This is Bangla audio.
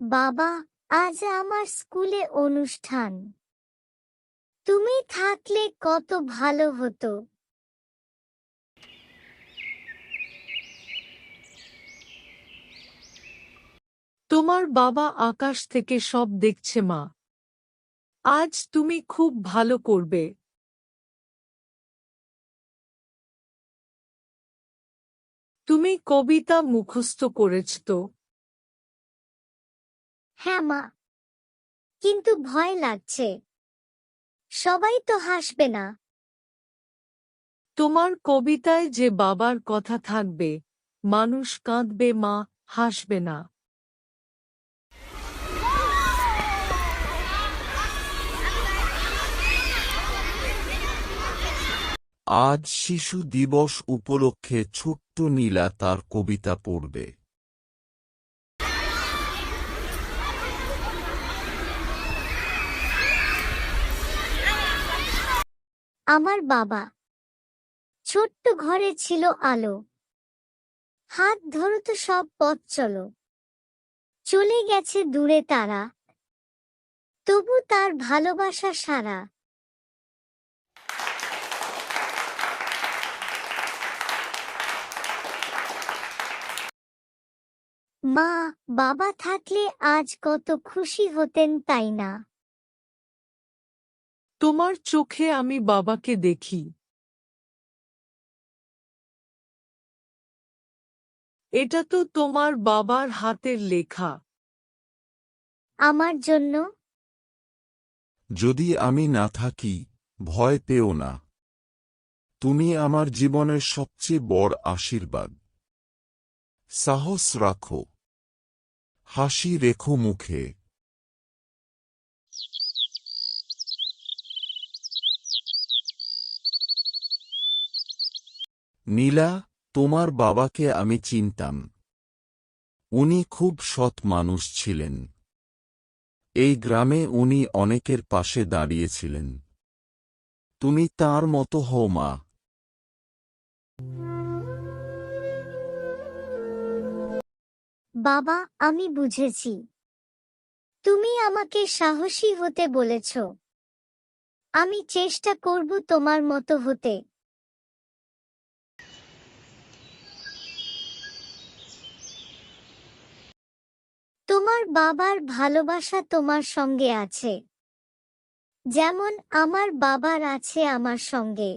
বাবা, আজ আমার স্কুলে অনুষ্ঠান। তুমি থাকলে কত ভালো হতো। তোমার বাবা আকাশ থেকে সব দেখছে মা। আজ তুমি খুব ভালো করবে। তুমি কবিতা মুখস্থ করেছ তো। হ্যাঁ মা। কিন্তু ভয় লাগছে। সবাই তো হাসবে না। তোমার কবিতায় যে বাবার কথা থাকবে মানুষ কাঁদবে মা হাসবে না। আজ শিশু দিবস উপলক্ষে ছোট্ট নীলা তার কবিতা পড়বে। আমার বাবা। ছোট্ট ঘরে ছিল আলো। হাত ধরো তো সব পথ চলো। চলে গেছে দূরে তারা। তবু তার ভালোবাসা সারা। মা, বাবা থাকলে আজ কত খুশি হতেন তাই না? তোমার চোখে আমি বাবাকে দেখি। এটা তো তোমার বাবার হাতের লেখা। আমার জন্য? যদি আমি না থাকি ভয় পেও না। তুমি আমার জীবনের সবচেয়ে বড় আশীর্বাদ। সাহস রাখো। হাসি রেখো মুখে। নীলা, তোমার বাবাকে আমি চিনতাম। উনি খুব সৎ মানুষ ছিলেন। এই গ্রামে উনি অনেকের পাশে দাঁড়িয়েছিলেন। তুমি তার মতো হও মা। বাবা, আমি বুঝেছি। তুমি আমাকে সাহসী হতে বলেছ। আমি চেষ্টা করব তোমার মতো হতে। তোমার বাবার ভালোবাসা তোমার সঙ্গে আছে। যেমন আমার বাবার আছে আমার সঙ্গে।